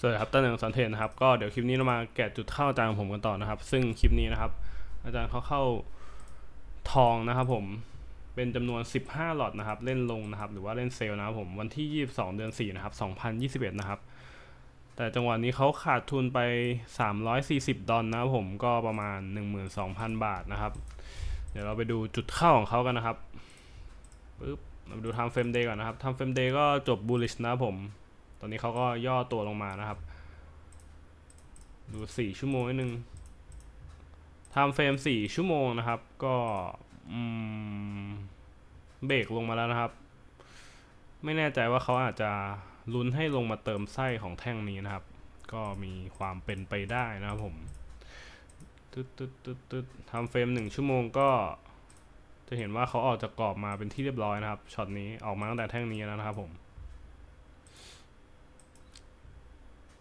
สวัสดีครับต้นหนึ่งสันเทนนะครับ ก็เดี๋ยวคลิปนี้เรามาแกะจุดเข้าอาจารย์ของผมกันต่อนะครับ ซึ่งคลิปนี้นะครับ อาจารย์เขาเข้าทองนะครับผม เป็นจำนวน 15 หลอดนะครับ เล่นลงนะครับ หรือว่าเล่นเซลล์นะครับผม วันที่ 22 เดือน 4 นะครับ 2021 นะครับ แต่จังหวะนี้เขาขาดทุนไป 340 ดอลนะครับผม ก็ประมาณ 12,000 บาทนะครับ เดี๋ยวเราไปดูจุดเข้าของเขากันนะครับปึ๊บ เราไปดูทำเฟรมเดย์ก่อนนะครับทำเฟรมเดย์ก็จบ bullish นะครับผม อนนี้เขาก็ย่อตัวลงมานะครับ ดูสี่ชั่วโมงนิดนึงทำเฟรมสี่ชั่วโมงนะครับ ก็เบรกลงมาแล้วนะครับ ไม่แน่ใจว่าเขาอาจจะลุ้นให้ลงมาเติมไส้ของแท่งนี้นะครับ ก็มีความเป็นไปได้นะครับผมตึ๊ดตึ๊ดตึ๊ดตึ๊ดทำเฟรมหนึ่งชั่วโมงก็จะเห็นว่าเขาออกจากกรอบมาเป็นที่เรียบร้อยนะครับช็อตนี้ออกมาตั้งแต่แท่งนี้แล้วนะครับผม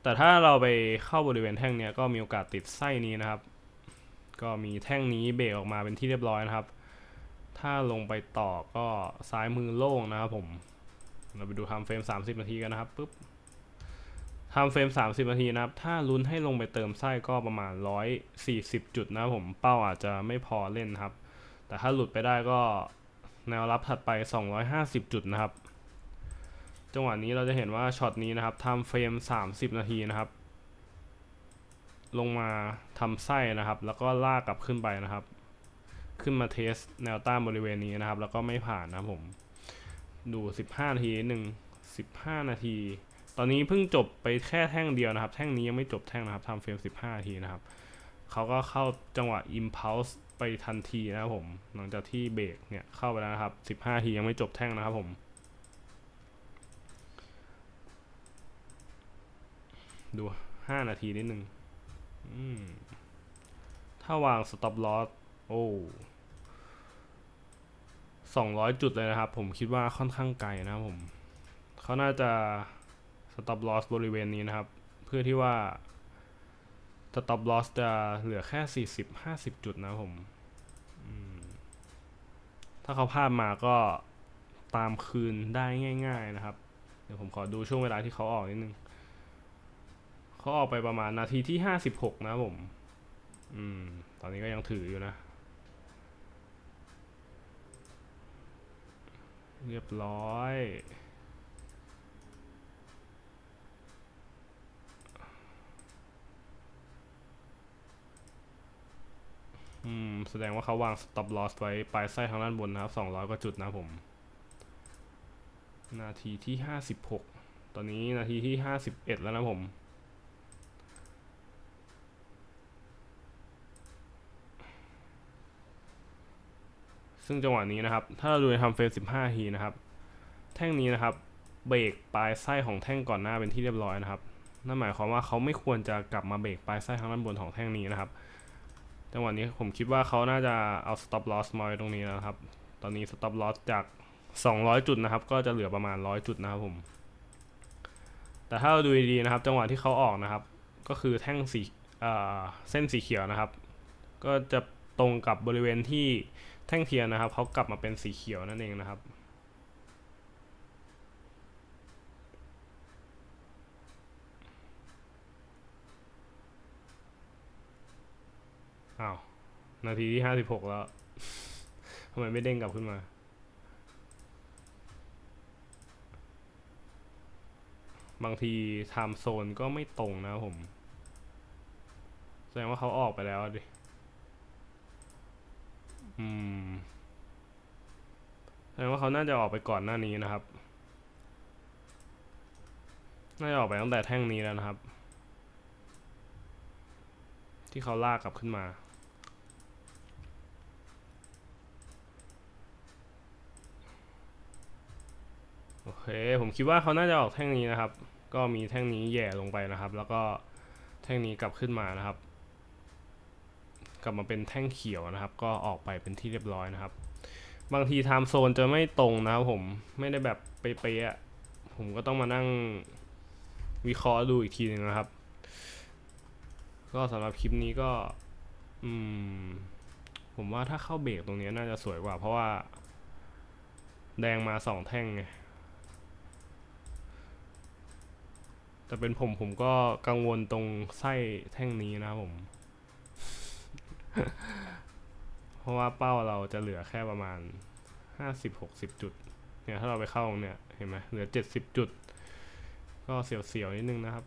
แต่ถ้าเราไปเข้าบริเวณแท่งเนี้ยก็มีโอกาสติดไส้นี้นะครับ ก็มีแท่งนี้เบรกออกมาเป็นที่เรียบร้อยนะครับ ถ้าลงไปต่อก็ซ้ายมือโล่งนะครับผม เราไปดูทำเฟรม 30 นาทีกันนะครับปุ๊บทำเฟรม 30 นาทีนะครับ ถ้าลุ้นให้ลงไปเติมไส้ก็ประมาณ 140 จุดนะครับผม เป้าอาจจะไม่พอเล่นนะครับ แต่ถ้าหลุดไปได้ก็แนวรับถัดไป 250 จุดนะครับ จังหวะนี้เราจะเห็นว่าช็อตนี้นะครับทำเฟรม 30 นาทีนะครับ ลงมาทำไส้นะครับ แล้วก็ลากกลับขึ้นไปนะครับ ขึ้นมาเทสแนวต้านบริเวณนี้นะครับ แล้วก็ไม่ผ่านนะผม ดู 15 นาทีหนึ่ง15 นาที ตอนนี้เพิ่งจบไปแค่แท่งเดียวนะครับ แท่งนี้ยังไม่จบแท่งนะครับทำเฟรม 15 นาทีนะครับเขาก็เข้าจังหวะ impulse ไปทันทีนะครับผม หลังจากที่เบรกเนี่ยเข้าไปแล้วนะครับ 15นาทียังไม่จบแท่งนะครับผม ดู5นาทีนิดนึงถ้าวาง stop loss โอ้200จุดเลยนะครับ ผมคิดว่าค่อนข้างไกลนะครับผม เขาน่าจะ stop loss บริเวณนี้นะครับ เพื่อที่ว่า stop loss จะเหลือแค่40 50จุดนะผมมถ้าเขาพลาดมาก็ตามคืนได้ง่าย ๆนะครับ เดี๋ยวผมขอดูช่วงเวลาที่เขาออกนิดนึง เขาออกไปประมาณนาทีที่ห้าสิบหกนะผม อืม ตอนนี้ก็ยังถืออยู่นะ เรียบร้อยอืม แสดงว่าเขาวาง stop loss ไว้ปลายไส้ทางด้านบนนะครับ 200 กว่าจุดนะผม นาทีที่ 56 ตอนนี้นาทีที่ 51 แล้วนะผม ซึ่งจังหวะนี้นะครับ ถ้าเราดูในทำเฟรม15 ทีนะครับ แท่งนี้นะครับ เบรกปลายไส้ของแท่งก่อนหน้าเป็นที่เรียบร้อยนะครับ นั่นหมายความว่าเขาไม่ควรจะกลับมาเบรกปลายไส้ทางด้านบนของแท่งนี้นะครับ จังหวะนี้ผมคิดว่าเขาน่าจะเอา stop loss มาไว้ตรงนี้แล้วนะครับ ตอนนี้ stop loss จาก 200 จุดนะครับ ก็จะเหลือประมาณ 100 จุดนะครับผม แต่ถ้าเราดูดีๆนะครับ จังหวะที่เขาออกนะครับ ก็คือแท่งสีเส้นสีเขียวนะครับ ก็จะตรงกับบริเวณที่ แท่งเทียนนะครับเขากลับมาเป็นสีเขียวนั่นเองนะครับ อ้าว นาทีที่ห้าสิบหกแล้วทำไมไม่เด้งกลับขึ้นมาบางทีไทม์โซนก็ไม่ตรงนะครับผม แสดงว่าเขาออกไปแล้วดิ อืมแสดงว่าเขาน่าจะออกไปก่อนหน้านี้นะครับ น่าจะออกไปตั้งแต่แท่งนี้แล้วนะครับ ที่เขาลากกลับขึ้นมาโอเค ผมคิดว่าเขาน่าจะออกแท่งนี้นะครับ ก็มีแท่งนี้แย่ลงไปนะครับ แล้วก็แท่งนี้กลับขึ้นมานะครับ กลับมาเป็นแท่งเขียวนะครับ ก็ออกไปเป็นที่เรียบร้อยนะครับ บางทีไทม์โซนจะไม่ตรงนะครับผมไม่ได้แบบเป๊ะๆอะผมก็ต้องมานั่งวิเคราะห์ดูอีกทีหนึงนะครับ ก็สำหรับคลิปนี้ก็อืมผมว่าถ้าเข้าเบรกตรงนี้น่าจะสวยกว่า เพราะว่า แดงมาสองแท่งไงแต่เป็นผมผมก็กังวลตรงไส้แท่งนี้นะครับผม เพราะว่าเป้าเราจะเหลือแค่ประมาณห้าสิบหกสิบจุด เนี่ยถ้าเราไปเข้าเนี่ยเห็นไหมเหลือเจ็ดสิบจุด ก็เสียวๆนิดนึงนะครับ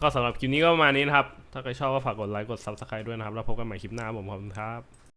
ก็สำหรับคลิปนี้ก็ประมาณนี้นะครับ ถ้าใครชอบก็ฝากกดไลค์กด subscribe ด้วยนะครับ แล้วพบกันใหม่คลิปหน้าผมขอบคุณครับ